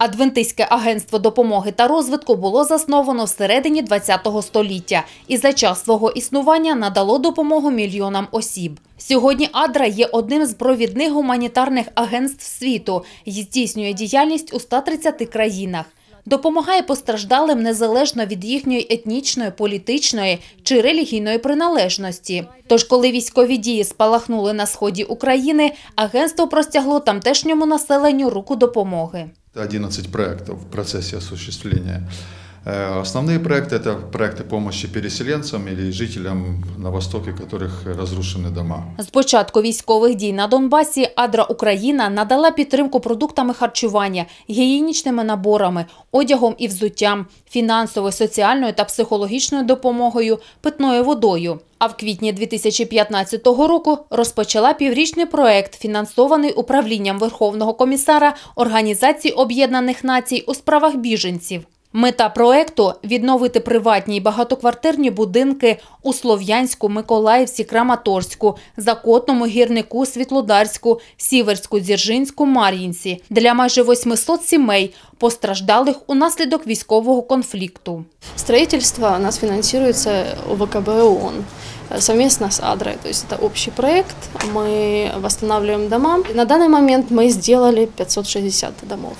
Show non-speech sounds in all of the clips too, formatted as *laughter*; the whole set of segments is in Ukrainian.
Адвентистське агентство допомоги та розвитку було засновано всередині ХХ століття і за час свого існування надало допомогу мільйонам осіб. Сьогодні Адра є одним з провідних гуманітарних агентств світу і здійснює діяльність у 130 країнах. Допомагає постраждалим незалежно від їхньої етнічної, політичної чи релігійної приналежності. Тож, коли військові дії спалахнули на сході України, агентство простягло тамтешньому населенню руку допомоги. 11 проектов в процессе осуществления. Э, Основные проекты – это проекты помощи переселенцам или жителям на Востоке, у которых разрушены дома. З початку військових дій на Донбасі Адра Україна надала підтримку продуктами харчування, гігієнічними наборами, одягом і взуттям, фінансовою, соціальною та психологічною допомогою, питною водою. А в квітні 2015 року розпочала піврічний проект, фінансований управлінням Верховного комісара Організації Об'єднаних Націй у справах біженців. Мета проекту – відновити приватні й багатоквартирні будинки у Слов'янську, Миколаївці, Краматорську, Закотному, Гірнику, Світлодарську, Сіверську, Дзержинську, Мар'їнці для майже 800 сімей, постраждалих унаслідок військового конфлікту. Строительство у нас финансируется ОВКБ ООН э, совместно с Адрой. То есть это общий проект, мы восстанавливаем дома. На данный момент мы сделали 560 домов.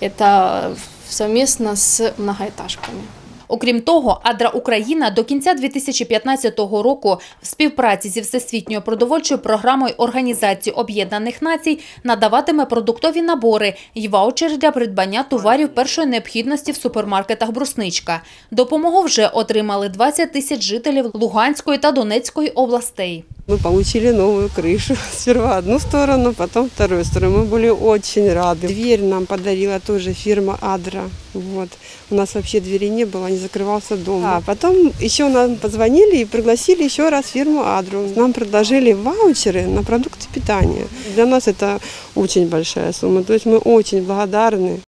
Это совместно с многоэтажками. Окрім того, Адра Україна до кінця 2015 року в співпраці зі Всесвітньою продовольчою програмою Організації Об'єднаних Націй надаватиме продуктові набори й ваучери для придбання товарів першої необхідності в супермаркетах «Брусничка». Допомогу вже отримали 20 тисяч жителів Луганської та Донецької областей. Мы получили новую крышу. *laughs* Сперва одну сторону, потом вторую сторону. Мы были очень рады. Дверь нам подарила тоже фирма Адра. Вот. У нас вообще двери не было, не закрывался дом. А потом еще нам позвонили и пригласили еще раз фирму Адру. Нам предложили ваучеры на продукты питания. Для нас это очень большая сумма. То есть мы очень благодарны